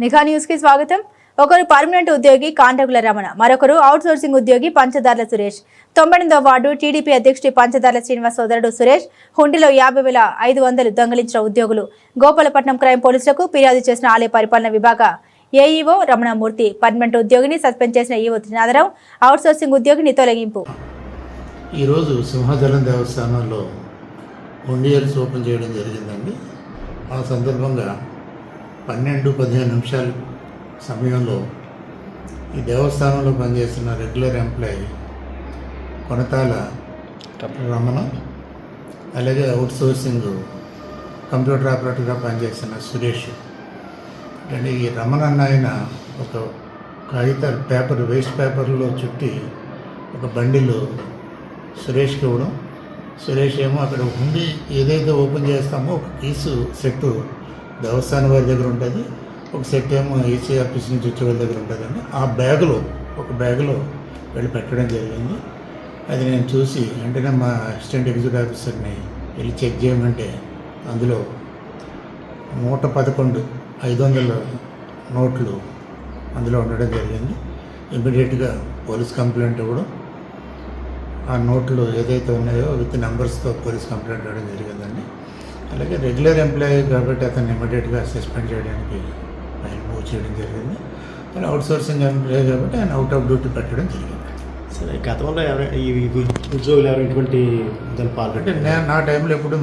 నిఘా న్యూస్కి స్వాగతం. ఒకరు పర్మనెంట్ ఉద్యోగి కాంటకుల రమణ మరొకరు అవుట్ సోర్సింగ్ ఉద్యోగి పంచదార్ల సురేష్. తొంభై ఎనిమిదవ వార్డు టీడీపీ అధ్యక్షుడి పంచదార్ల శ్రీనివాస్ సోదరుడు సురేష్ హుండీలో యాభై వేల ఐదు వందలు దొంగిలించిన ఉద్యోగులు. గోపాలపట్నం క్రైమ్ పోలీసులకు ఫిర్యాదు చేసిన ఆలయ పరిపాలన విభాగ ఏఈఓ రమణమూర్తి. పర్మనెంట్ ఉద్యోగిని సస్పెండ్ చేసిన ఈఓ త్రినాథరావు అవుట్ సోర్సింగ్ ఉద్యోగిని తొలగింపు. ఈరోజు సింహాచలం దేవస్థానంలో హుండీ ఓపెన్ చేయడం జరిగిందండి. ఆ సందర్భంగా పన్నెండు పదిహేను నిమిషాల సమయంలో ఈ దేవస్థానంలో పనిచేస్తున్న రెగ్యులర్ ఎంప్లాయీ కొనతాల రమణ అలాగే అవుట్ సోర్సింగ్ కంప్యూటర్ ఆపరేటర్గా పనిచేస్తున్న సురేష్. అంటే ఈ రమణ అన్న ఆయన ఒక కాగిత పేపర్ వేస్ట్ పేపర్లో చుట్టి ఒక బండిలో సురేష్కి ఇవ్వడం. సురేష్ ఏమో అక్కడ ఉండి ఏదైతే ఓపెన్ చేస్తామో ఒక కీసు సెట్ దేవస్థానం వారి దగ్గర ఉంటుంది ఒక సెట్ ఏమో ఏసీ ఆఫీస్ నుంచి వచ్చే వాళ్ళ దగ్గర ఉంటుందండి. ఆ బ్యాగులో ఒక బ్యాగులో వెళ్ళి పెట్టడం జరిగింది. అది నేను చూసి వెంటనే మా అసిస్టెంట్ ఎగ్జిక్యూటివ్ ఆఫీసర్ని వెళ్ళి చెక్ చేయమంటే అందులో నూట పదకొండు ఐదు వందల నోట్లు అందులో ఉండడం జరిగింది. ఇమీడియట్గా పోలీస్ కంప్లైంట్ ఇవ్వడం ఆ నోట్లు ఏదైతే ఉన్నాయో విత్ నెంబర్స్తో పోలీస్ కంప్లైంట్ ఇవ్వడం జరిగిందండి. అలాగే రెగ్యులర్ ఎంప్లాయీ కాబట్టి అతన్ని ఇమీడియట్గా సస్పెండ్ చేయడానికి ఆయన మూవ్ చేయడం జరిగింది. కానీ అవుట్ సోర్సింగ్ ఎంప్లాయీ కాబట్టి ఆయన అవుట్ ఆఫ్ డ్యూటీ పెట్టడం జరిగింది. సరే గతంలో ఎవరు ఈ ఉద్యోగులు ఎవరు అంటే పాల్గొంటే నేను నా టైంలో ఎప్పుడు